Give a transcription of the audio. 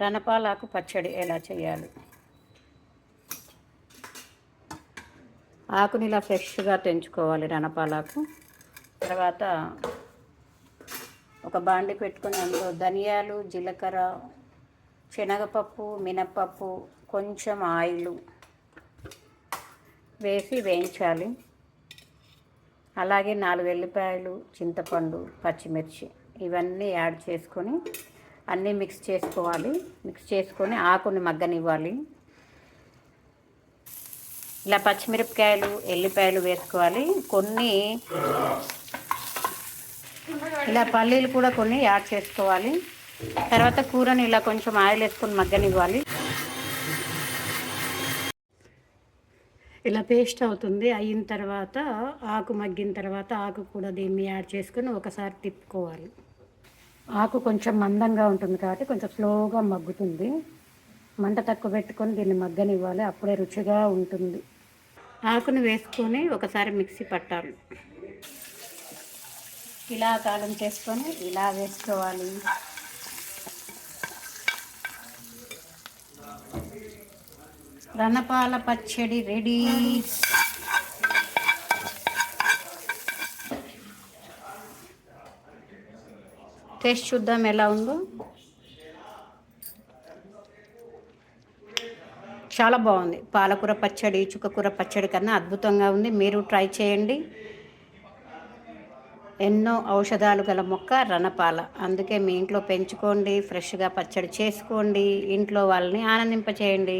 రణపాలాకు పచ్చడి ఎలా చేయాలి? ఆకుని ఇలా ఫ్రెష్గా తెంచుకోవాలి రణపాలాకు. తర్వాత ఒక బాండి పెట్టుకుని అందులో ధనియాలు జీలకర్ర శనగపప్పు మినప్పప్పు కొంచెం ఆయిల్ వేసి వేయించాలి. అలాగే నాలుగు ఎల్లిపాయలు చింతపండు పచ్చిమిర్చి ఇవన్నీ యాడ్ చేసుకొని అన్నీ మిక్స్ చేసుకోవాలి. మిక్స్ చేసుకొని ఆకుని మగ్గనివ్వాలి. ఇలా పచ్చిమిరపకాయలు ఎల్లిపాయలు వేసుకోవాలి. కొన్ని ఇలా పల్లీలు కూడా కొన్ని యాడ్ చేసుకోవాలి. తర్వాత కూరని ఇలా కొంచెం ఆయిల్ వేసుకొని మగ్గనివ్వాలి. ఇలా పేస్ట్ అవుతుంది. అయిన తర్వాత ఆకు మగ్గిన తర్వాత ఆకు కూడా దీన్ని యాడ్ చేసుకొని ఒకసారి తిప్పుకోవాలి. ఆకు కొంచెం మందంగా ఉంటుంది కాబట్టి కొంచెం స్లోగా మగ్గుతుంది. మంట తక్కువ పెట్టుకొని దీన్ని మగ్గనివ్వాలి. అప్పుడే రుచిగా ఉంటుంది. ఆకును వేసుకొని ఒకసారి మిక్సీ పట్టాలి. ఇలా కాలం చేసుకొని ఇలా వేసుకోవాలి. రణపాల పచ్చడి రెడీ. టేస్ట్ చూద్దాం ఎలా ఉందో. చాలా బాగుంది. పాలకూర పచ్చడి చుక్కకూర పచ్చడి కన్నా అద్భుతంగా ఉంది. మీరు ట్రై చేయండి. ఎన్నో ఔషధాలు గల మొక్క రణపాల. అందుకే మీ ఇంట్లో పెంచుకోండి ఫ్రెష్గా పచ్చడి చేసుకోండి ఇంట్లో వాళ్ళని ఆనందింపచేయండి.